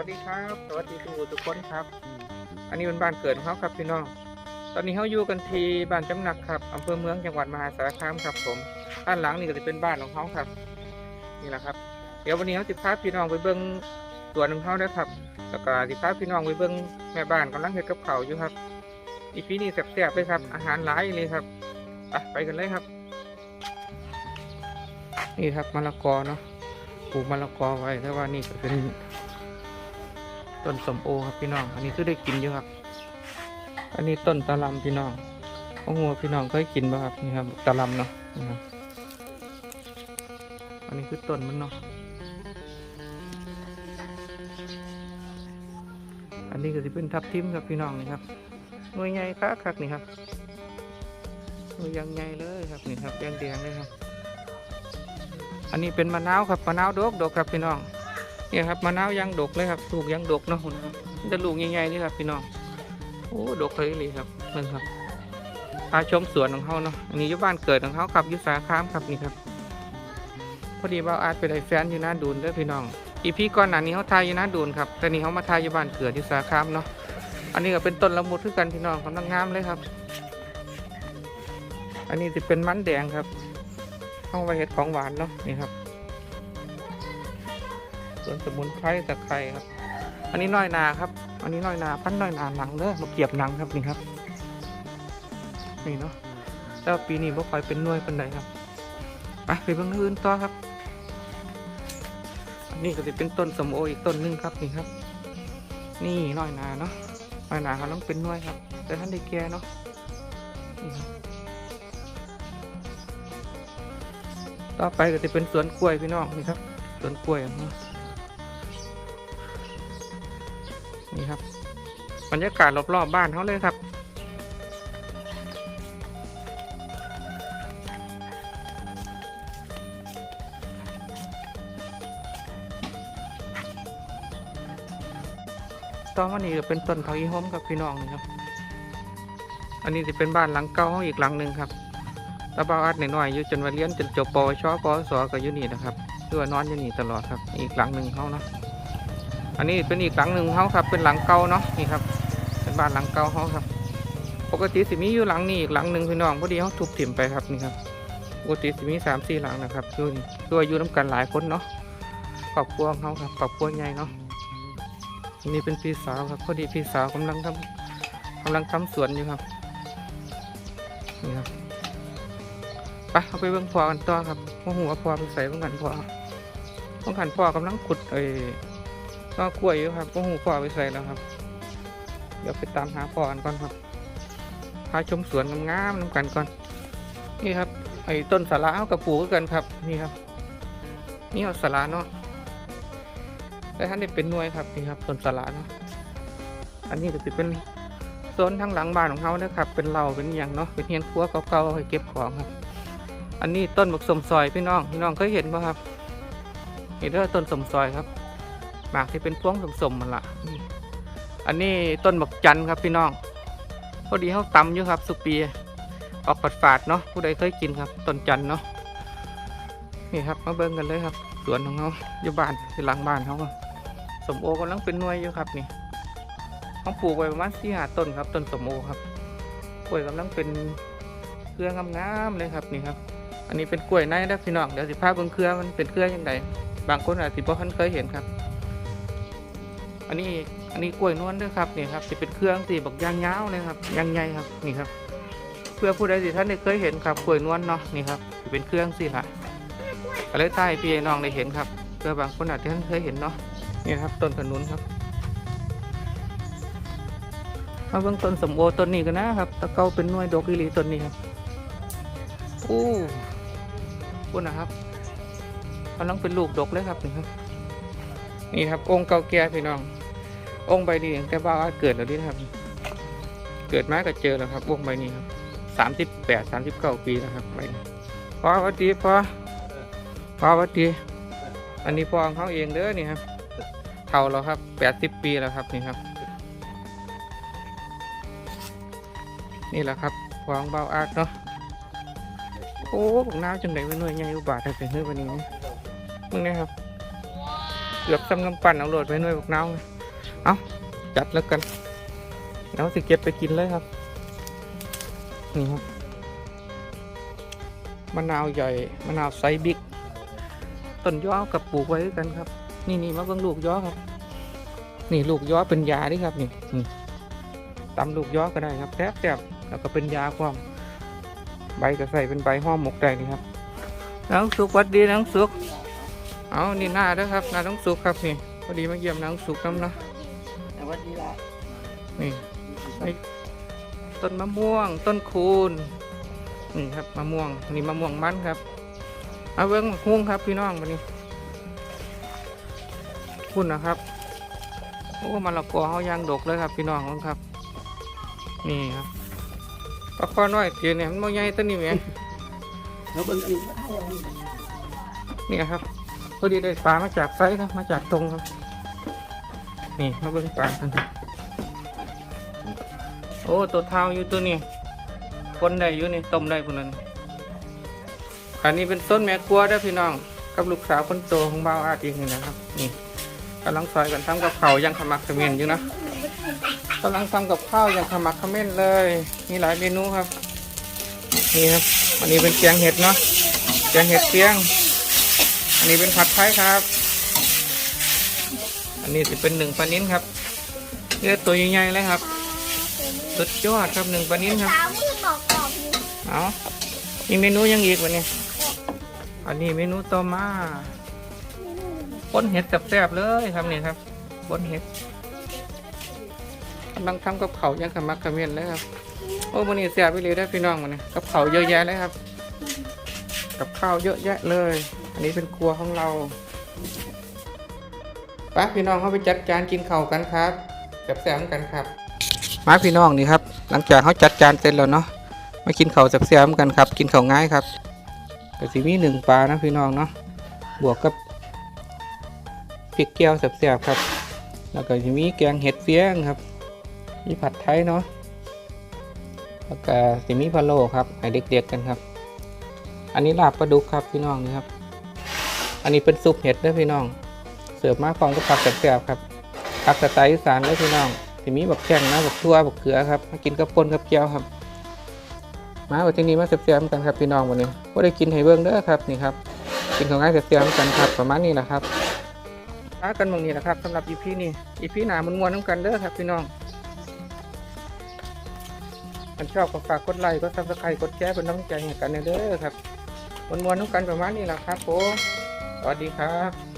วัสดีครับ สวัสดีทุกทุกคนครับ อันนี้เป็นบ้านเกิดของเขาครับพี่น้อง ตอนนี้เขาอยู่กันที่บ้านจำหนักครับอำเภอเมืองจังหวัดมหาสารคามครับผมด้านหลังนี่ก็จะเป็นบ้านของเขาครับ นี่แหละครับ เดี๋ยววันนี้เขาจะพาพี่น้องไปเบิ้งสวนของเขาด้วยครับ แล้วก็จะพาพี่น้องไปเบิ้งแม่บ้านกำลังเฮ็ดกับเขาอยู่ครับ อีพีนี้แซ่บๆเลยครับ อาหารหลายเลยครับไปไปกันเลยครับ นี่ครับมะละกอเนาะปลูกมะละกอไว้แต่ว่านี่ก็เป็น ต้นสมโอครับพี่น้อง อันนี้คือได้กินอยู่ครับ อันนี้ต้นตะลำพี่น้องโอ้โหพี่น้องเคยกินป่ะครับนี่ครับตะลำเนาะอันนี้คือต้นมันเนาะอันนี้ก็จะเป็นทับทิมครับพี่น้องนี่ครับหน่วยใหญ่คักคักนี่ครับหน่วยยังใหญ่เลยครับนี่ครับแดงแดงเลยครับ อันนี้เป็นมะนาวครับมะนาวดกดกครับพี่น้อง เนี่ยครับมะนาวยังดกเลยครับลูกยังดกเนาะนะครับจะลูกใหญ่ๆนี่ครับพี่น้องโอ้ดกเลยเลยครับเพิ่นครับพาชมสวนของเขาเนาะอันนี้อยู่บ้านเกิดของเขาครับอยู่สาขามครับนี่ครับพอดีว่าอาจไปได้แฟนอยู่หน้าดูนเด้อพี่น้อง อีพีก่อนหน้านี้เขาทายอยู่หน้าดูนครับแต่นี่เขามาทายอยู่บ้านเกิดอยู่สาขามเนาะอันนี้ก็เป็นต้นละมุดคือกันพี่น้องกำลังงามเลยครับ อันนี้จะเป็นมันแดงครับห้องไว้เห็ดของหวานเนาะนี่ครับ วนสมุนไพรตะไคร้ครับ อันนี้น้อยนาครับ อันนี้น้อยนาพันน้อยนาหนังเด้อมาเกียบหนังครับนี่ครับ นี่เนาะแต่ว่าปีนี้บ่ค่อยเป็นน่วยเป็นใดครับ ไปไปเบิ่งอื่นต่อครับ อันนี้ก็จะเป็นต้นสมโออีกต้นนึงครับนี่ครับ นี่น้อยนาเนาะน้อยนาเขาต้องเป็นน่วยครับ แต่ท่านได้แก่เนาะนี่ครับต่อไปก็จะเป็นสวนกล้วยพี่น้องนี่ครับสวนกล้วยขอ นี่ครับบรรยากาศรอบๆบบ้านเขาเลยครับ ตอนวันนี้เป็นต้นผักอีหอมครับพี่น้องนี่ครับ อันนี้จะเป็นบ้านหลังเก่าองอีกหลังหนึ่งครับตาบ้าวอัดหน่อยๆอยู่จนว่าเรียนจนจบปวชปวสก็อยู่นี่นะครับคือว่านอนอยู่นี่ตลอดครับ อีกหลังหนึ่งเขาเนาะ อันนี้เป็นอีกหลังหนึ่งเขาครับ เป็นหลังเก่าเนาะนี่ครับ เป็นบ้านหลังเก่าเขาครับ ปกติสิมีอยู่หลังนี้อีกหลังหนึ่งพี่น้องพอดีเขาทุบถิ่มไปครับนี่ครับปกติสิมีสามสี่หลังนะครับอยู่นี่คือว่าอยู่น้ำกันหลายคนเนาะครอบครัวงเขาครับครอบครัวใหญ่เนาะนนี้เป็นพี่สาวครับ พอดีพี่สาวกำลังทำกำลังทำสวนอยู่ครับนี่ครับไปเอาไปเบิ่งพอกันต่อครับว่าหัวพอไปใส่เบิ่งกันพอเบิ่งกันพอกำลังขุดไอ้ ก็กล้วยอยู่ครับว่าหูพ่อไปใส่แล้วครับ เดี๋ยวไปตามหาพ่อกันก่อนครับ พาชมสวนงามๆน้ำกันก่อน นี่ครับ ไอ้ต้นสาระเอากับปลูกกันครับ นี่ครับ นี่เอาสาระเนาะแต่ท่านได้เป็นหน่วยครับนี่ครับต้นสาระเนาะ อันนี้ก็จะเป็นโซนทางหลังบ้านของเขานะครับ เป็นเหล่าเป็นอย่างเนาะ เป็นเฮียนครัวเก่าๆให้เก็บของครับ อันนี้ต้นบักสมซอยพี่น้อง พี่น้องเคยเห็นป่ะครับเห็นเด้อต้นสมซอยครับ หมากที่เป็นพวงสมๆมันละอันนี้ต้นบักจันครับพี่น้องพอดีเขาตำอยู่ครับสุปีออกฝาดฝาดเนาะผู้ใดเคยกินครับต้นจันเนาะนี่ครับมาเบิ่งกันเลยครับ สวนของเขาอยู่บ้านที่หลังบ้านเขาครับสมโอกำลังเป็นหน่วยอยู่ครับนี่เขาปลูกไว้ประมาณสี่หาต้นครับต้นสมโอครับกล้วยกำลังเป็นเครืองามๆเลยครับนี่ครับ อันนี้เป็นกล้วยในนะพี่น้องเดี๋ยวสิพาเบิ่งเครือมันเป็นเครือยังไงบางคนอาจสิบ่ทันเคยเห็นครับ อันนี้อันนี้กล้วยนวลด้วยครับนี่ครับจะเป็นเครื่องสีบอกยางยาวเลยครับยางใหญ่ครับนี่ครับ เพื่อผู้ใดสิท่านได้เคยเห็นครับกล้วยนวลเนาะนี่ครับสิเป็นเครื่องสิค่ะก็เลยใต้พี่น้องได้เห็นครับ เพื่อบางคนอาจจะท่านเคยเห็นเนาะนี่ครับต้นขนุนครับมาเบิ่งต้นสมโอต้นนี้กันนะครับตะเกาเป็นน่วยดอกอีหลีต้นนี้ครับอู้คุณนะครับกำลังเป็นลูกดกเลยครับนี่ครับ นี่ครับ องค์เก่าแก่พี่น้อง องค์ใบนี้ตั้งแต่ว่าเกิดแล้วนี่ครับ เกิดมาก็เจอแล้วครับ องค์ใบนี้ครับสามสิบแปดสามสิบเก้าปีแล้วครับใบนี้พอวัดดีพอพอวัดดีอันนี้พอของเขาเองเด้อนี่ครับเท่าแล้วครับแปดสิบปีแล้วครับนี่ครับ นี่แหละครับพองเบาอาดเนาะโอ้ผมน้ำจังไหนไม่หน่วยใหญ่อุบาทให้เป็นเฮ้ยวันนี้มึงนะครับ กือบซ้ำกำปั้นเอาโหลดไว้หน่วยบักนาวเอาจัดแล้วกันแล้วสิเก็บไปกินเลยครับ นี่ครับมะนาวใหญ่มะนาวไซส์บิ๊กต้นย้อกับปลูกไว้ด้วยกันครับ นี่นี่มาเบิ่งลูกย้อครับ นี่ลูกย้อเป็นยาดิครับนี่ตำลูกย้อก็ได้ครับแทบแทบแล้วก็เป็นยาความใบก็ใส่เป็นใบห้อมหมกได้นี่ครับน้องสุกวัดดีน้องสุก เอานี่หน้าเด้อครับหน้าน้องสุกครับนี่พอดีมาเยี่ยมน้องสุกน้ำเนาะสวัสดีล่ะนี่นี่ต้นมะม่วง ต้นคูนนี่ครับมะม่วงนี่มะม่วงมันครับเอาเบิ้งมะม่วงครับพี่น้องวันนี้คุณนะครับโอ้มะละกอเขายางดกเลยครับพี่น้องเบิ่งครับ นี่ครับปลาคอน้อยเกียเนี่ยมันบ่ใหญ่ตัวนี้แหมเราเบิ่งอีกว่าถ้ายังมีนี่ครับ พอดีได้ปลามาจากไซครับมาจากตรงครับนี่มาเบิ่งปลากันโอ้ตัวเท้าอยู่ตัวนี้คนได้อยู่นี่ต้มได้คนนั้นอันนี้เป็นต้นแม่กลัวเด้พี่น้อง กับลูกสาวคนโตของบ่าวอาจอีกนี่นะครับ นี่กำลังซอยกันทำกับข้าวยังขมักเขม้นอยู่นะกำลังทำกับข้าวยังขมักเขม้นเลย มีหลายเมนูครับ นี่ครับอันนี้เป็นแกงเห็ดเนาะแกงเห็ดเปียง อันนี้เป็นผัดไทยครับ อันนี้จะเป็นหนึ่งปลานิ้นครับเนื้อตัวใหญ่ๆเลยครับ สุดยอดครับหนึ่งปลานิ้นครับ สาวมือบอกกรอบอยู่เอามีเมนูยังอีกวันนี้อันนี้เมนูต่อมาปนเห็ดแซ่บๆเลยครับนี่ครับปนเห็ดกำลังทำกับเขาวยังขมักเขม้นเลยครับ โอ้วันนี้แซ่บไปเลยได้อพี่น้องวันนี้กับเขาวเยอะแยะเลยครับ กับข้าวเยอะแยะเลย อันนี้เป็นครัวของเราป้าพี่น้องเขาไปจัดจานกินข้าวกันครับแซ่บๆกันครับ มาพี่น้องนี่ครับ หลังจากเขาจัดจานเสร็จแล้วเนาะมากินข้าวแซ่บๆกันครับ กินข้าวง่ายครับกระสีมีหนึ่งปลานะพี่น้องเนาะบวกกับพริกแก้วแซ่บๆครับ แล้วก็จะมีแกงเห็ดเฟี้ยงครับ มีผัดไทยเนาะ แล้วก็จะมีพะโล้ครับให้เด็กๆกันครับ อันนี้ลาบปลาดุกครับพี่น้องนี่ครับ อันนี้เป็นซุปเห็ดด้อพี่น้อง เสิร์ฟมาพร้อมกับผักแซ่บๆครับผักสไตล์อีสานด้อพี่น้องจะมีบักแข้งนะบักทั่วบักเขือครับมากินกับปนกับเกี๊ยวครับ มาวันที่นี้มาแซ่บๆกันครับพี่น้องวันนี้ก็ได้กินไห้เบิ้งเด้อครับนี่ครับกินของง่ายแซ่บๆกันครับประมาณนี้แหละครับพากันหมองนี้แหละครับสำหรับอีพีนี้อีพีหนามันมวนๆน้ำกันเด้อครับพี่น้องมันชอบก็ฝากกดไลค์กดซับสไครต์กดแชร์เป็นน้ำใจให้กันเด้อครับมวนๆน้ำกันประมาณนี้แหละครับผม สวัสดีครับ